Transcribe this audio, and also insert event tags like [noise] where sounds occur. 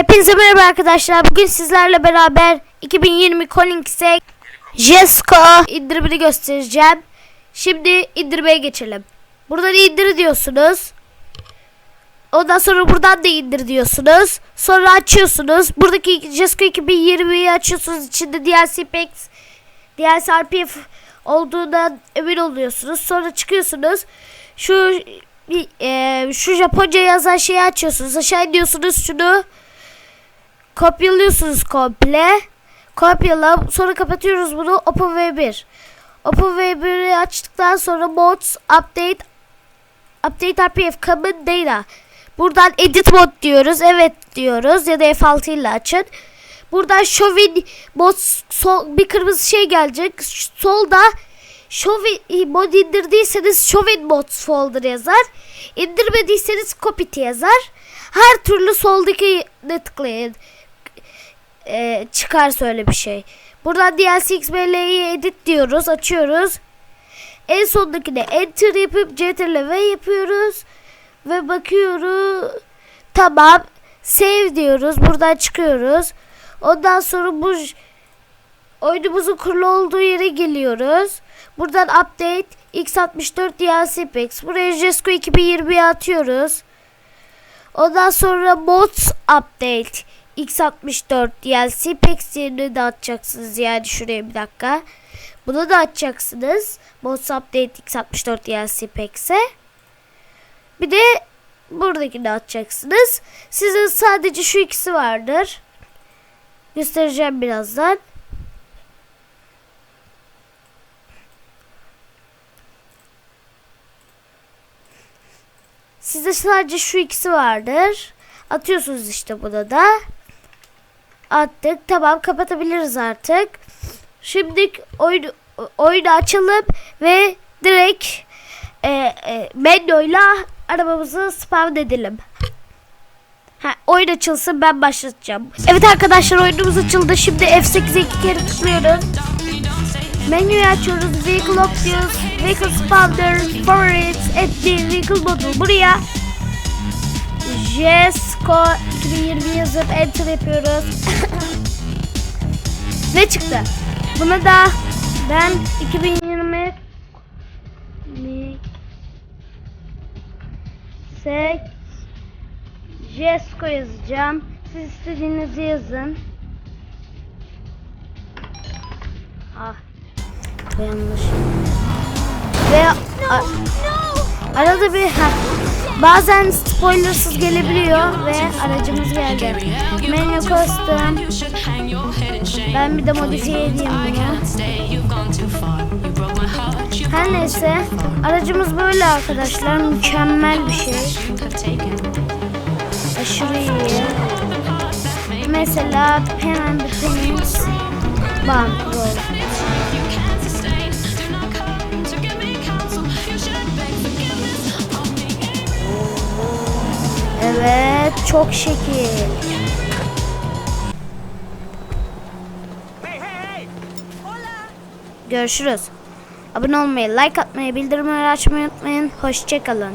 Hepinize merhaba arkadaşlar. Bugün sizlerle beraber 2020 Collings'e Jesco indirimini göstereceğim. Şimdi indirmeye geçelim. Buradan indir diyorsunuz. Ondan sonra buradan da indir diyorsunuz. Sonra açıyorsunuz. Buradaki Jesco 2020'yi açıyorsunuz. İçinde DLC Packs, DLC RPF olduğundan emin oluyorsunuz. Sonra çıkıyorsunuz. Şu e, şu Japonca yazan şeyi açıyorsunuz. Aşağı iniyorsunuz şunu kopyalıyorsunuz komple. Kopyala sonra kapatıyoruz bunu OpenV1. OpenV1'i açtıktan sonra mods update update RPF common data. Buradan edit mod diyoruz. Evet diyoruz ya da F6 ile açın. Buradan Shovin mod sol bir kırmızı şey gelecek. Solda Shovin mod indirdiyseniz Shovin mods folder yazar. İndirmediyseniz copy yazar. Her türlü soldaki ne tıklayın. Ee, çıkarsa öyle bir şey. Buradan DLC XBL'yi edit diyoruz. Açıyoruz. En sondakine enter yapıp ctrl V yapıyoruz. Ve bakıyoruz. Tamam. Save diyoruz. Buradan çıkıyoruz. Ondan sonra bu oyunumuzun kurulu olduğu yere geliyoruz. Buradan update x64 DLC packs. Buraya Jesco 2020'ye atıyoruz. Ondan sonra mods update x64 DLC packs yerine de atacaksınız yani şuraya bir dakika. Bunu da atacaksınız. Mods update x64 DLC packs'e. Bir de buradakini atacaksınız. Sizin sadece şu ikisi vardır. Göstereceğim birazdan. Sizde sadece şu ikisi vardır. Atıyorsunuz işte buna da. Attık. Tamam kapatabiliriz artık. Şimdi oyun, oyunu açalım ve direkt e, e, menüyle arabamızı spawn edelim. Ha, oyun açılsın ben başlatacağım. Evet arkadaşlar oyunumuz açıldı. Şimdi F8'e iki kere tıklıyoruz. Menüyü açıyoruz. Vehicle Options, Vehicle Spawner, Favorites, Add Vehicle Model. Buraya Jesco 2020 yazıp Enter yapıyoruz. [coughs] Ve çıktı. Buna da ben 2020 Sek Jesco yazacağım. Siz istediğinizi yazın. Ah. Yanlış. Ve a- arada bir bazen spoilersız gelebiliyor ve aracımız geldi. Menü custom. Ben bir de modifiye edeyim bunu. Her neyse aracımız böyle arkadaşlar mükemmel bir şey. Aşırı iyi. Mesela hemen bir temiz bankroll. Evet çok şekil. Görüşürüz. Abone olmayı, like atmayı, bildirimleri açmayı unutmayın. Hoşçakalın.